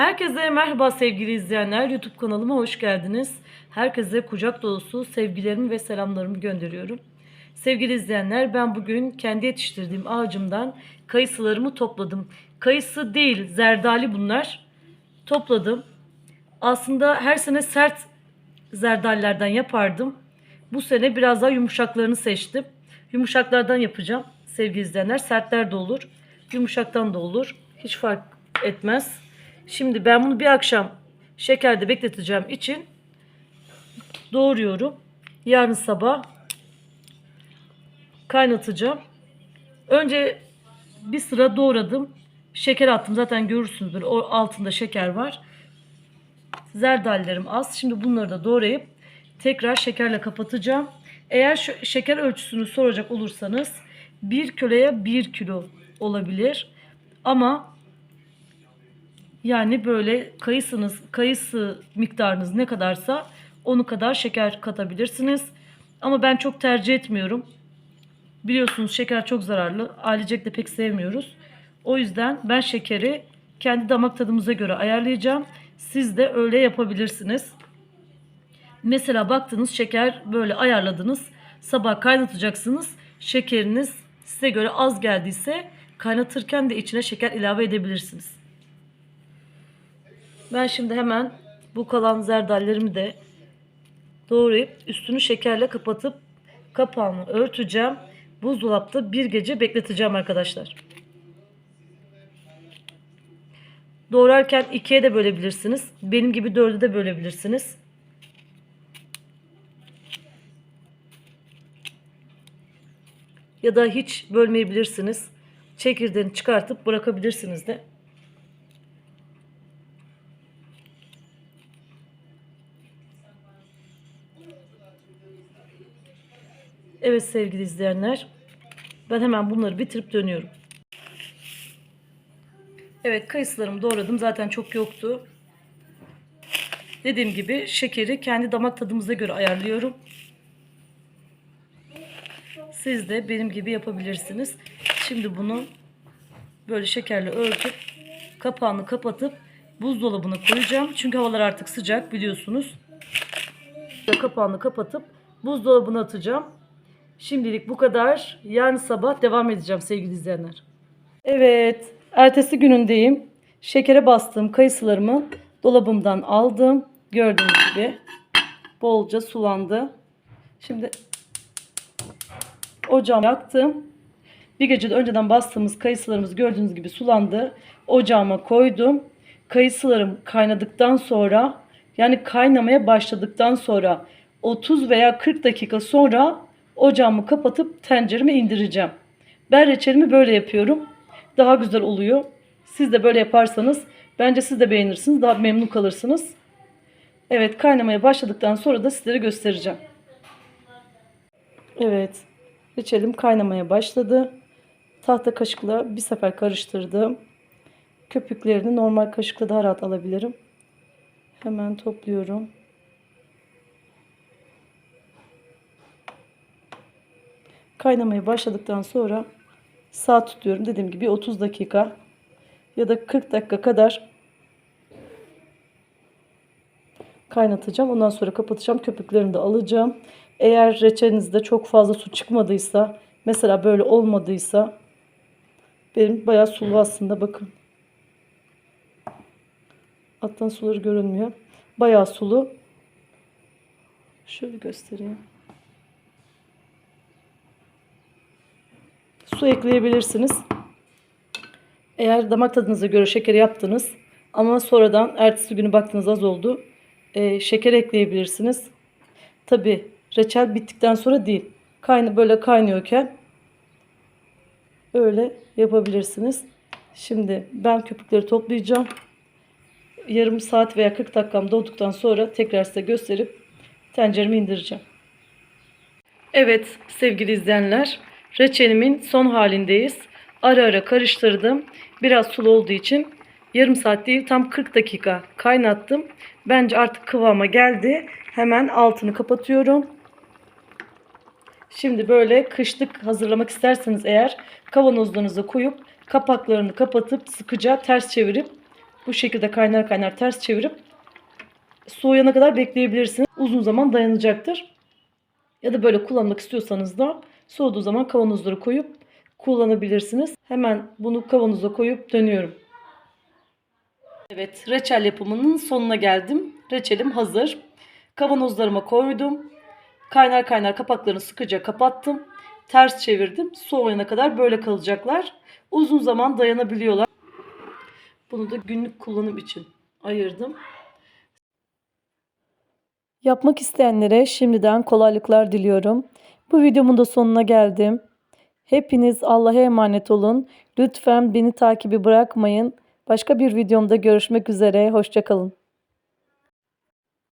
Herkese merhaba sevgili izleyenler. YouTube kanalıma hoş geldiniz. Herkese kucak dolusu sevgilerimi ve selamlarımı gönderiyorum. Sevgili izleyenler ben bugün kendi yetiştirdiğim ağacımdan kayısılarımı topladım. Kayısı değil zerdali bunlar. Topladım. Aslında her sene sert zerdallerden yapardım. Bu sene biraz daha yumuşaklarını seçtim. Yumuşaklardan yapacağım sevgili izleyenler. Sertler de olur. Yumuşaktan da olur. Hiç fark etmez. Şimdi ben bunu bir akşam şekerde bekleteceğim için doğruyorum. Yarın sabah kaynatacağım. Önce bir sıra doğradım. Şeker attım. Zaten görürsünüz böyle altında şeker var. Zerdallerim az. Şimdi bunları da doğrayıp tekrar şekerle kapatacağım. Eğer şu şeker ölçüsünü soracak olursanız 1 kiloya 1 kilo olabilir. Ama yani böyle kayısınız, kayısı miktarınız ne kadarsa onu kadar şeker katabilirsiniz. Ama ben çok tercih etmiyorum. Biliyorsunuz şeker çok zararlı. Ailecek de pek sevmiyoruz. O yüzden ben şekeri kendi damak tadımıza göre ayarlayacağım. Siz de öyle yapabilirsiniz. Mesela baktınız şeker böyle ayarladınız. Sabah kaynatacaksınız. Şekeriniz size göre az geldiyse kaynatırken de içine şeker ilave edebilirsiniz. Ben şimdi hemen bu kalan zerdallerimi de doğrayıp üstünü şekerle kapatıp kapağını örteceğim. Buzdolapta bir gece bekleteceğim arkadaşlar. Doğrarken ikiye de bölebilirsiniz. Benim gibi dörde de bölebilirsiniz. Ya da hiç bölmeyebilirsiniz. Çekirdeğini çıkartıp bırakabilirsiniz de. Evet sevgili izleyenler. Ben hemen bunları bitirip dönüyorum. Evet kayısılarımı doğradım. Zaten çok yoktu. Dediğim gibi şekeri kendi damak tadımıza göre ayarlıyorum. Siz de benim gibi yapabilirsiniz. Şimdi bunu böyle şekerle örtüp kapağını kapatıp buzdolabına koyacağım. Çünkü havalar artık sıcak biliyorsunuz. Kapağını kapatıp buzdolabına atacağım. Şimdilik bu kadar. Yarın sabah devam edeceğim sevgili izleyenler. Evet, ertesi günündeyim. Şekere bastığım kayısılarımı dolabımdan aldım. Gördüğünüz gibi bolca sulandı. Şimdi ocağımı yaktım. Bir gece de önceden bastığımız kayısılarımız gördüğünüz gibi sulandı. Ocağıma koydum. Kayısılarım kaynadıktan sonra yani kaynamaya başladıktan sonra 30 veya 40 dakika sonra ocağımı kapatıp tencereme indireceğim. Ben reçelimi böyle yapıyorum. Daha güzel oluyor. Siz de böyle yaparsanız bence siz de beğenirsiniz. Daha memnun kalırsınız. Evet kaynamaya başladıktan sonra da sizlere göstereceğim. Evet reçelim kaynamaya başladı. Tahta kaşıkla bir sefer karıştırdım. Köpüklerini normal kaşıkla daha rahat alabilirim. Hemen topluyorum. Kaynamaya başladıktan sonra saat tutuyorum. Dediğim gibi 30 dakika ya da 40 dakika kadar kaynatacağım. Ondan sonra kapatacağım. Köpüklerini de alacağım. Eğer reçelinizde çok fazla su çıkmadıysa, mesela böyle olmadıysa benim bayağı sulu aslında bakın. Alttan suları görünmüyor. Bayağı sulu. Şöyle göstereyim. Su ekleyebilirsiniz. Eğer damak tadınıza göre şeker yaptınız ama sonradan ertesi günü baktınız az oldu. e, şeker ekleyebilirsiniz. Tabi reçel bittikten sonra değil. Kayna böyle kaynıyorken öyle yapabilirsiniz. Şimdi ben köpükleri toplayacağım. Yarım saat veya 40 dakikam dolduktan sonra tekrar size gösterip tencereme indireceğim. Evet sevgili izleyenler reçelimin son halindeyiz. Ara ara karıştırdım. Biraz sulu olduğu için yarım saat değil tam 40 dakika kaynattım. Bence artık kıvama geldi. Hemen altını kapatıyorum. Şimdi böyle kışlık hazırlamak isterseniz eğer kavanozlarınıza koyup kapaklarını kapatıp sıkıca ters çevirip bu şekilde kaynar kaynar ters çevirip soğuyana kadar bekleyebilirsiniz. Uzun zaman dayanacaktır. Ya da böyle kullanmak istiyorsanız da soğuduğu zaman kavanozları koyup kullanabilirsiniz. Hemen bunu kavanoza koyup dönüyorum. Evet, reçel yapımının sonuna geldim. Reçelim hazır. Kavanozlarıma koydum. Kaynar kaynar kapaklarını sıkıca kapattım. Ters çevirdim. Soğuyana kadar böyle kalacaklar. Uzun zaman dayanabiliyorlar. Bunu da günlük kullanım için ayırdım. Yapmak isteyenlere şimdiden kolaylıklar diliyorum. Bu videomun da sonuna geldim. Hepiniz Allah'a emanet olun. Lütfen beni takibi bırakmayın. Başka bir videomda görüşmek üzere. Hoşçakalın.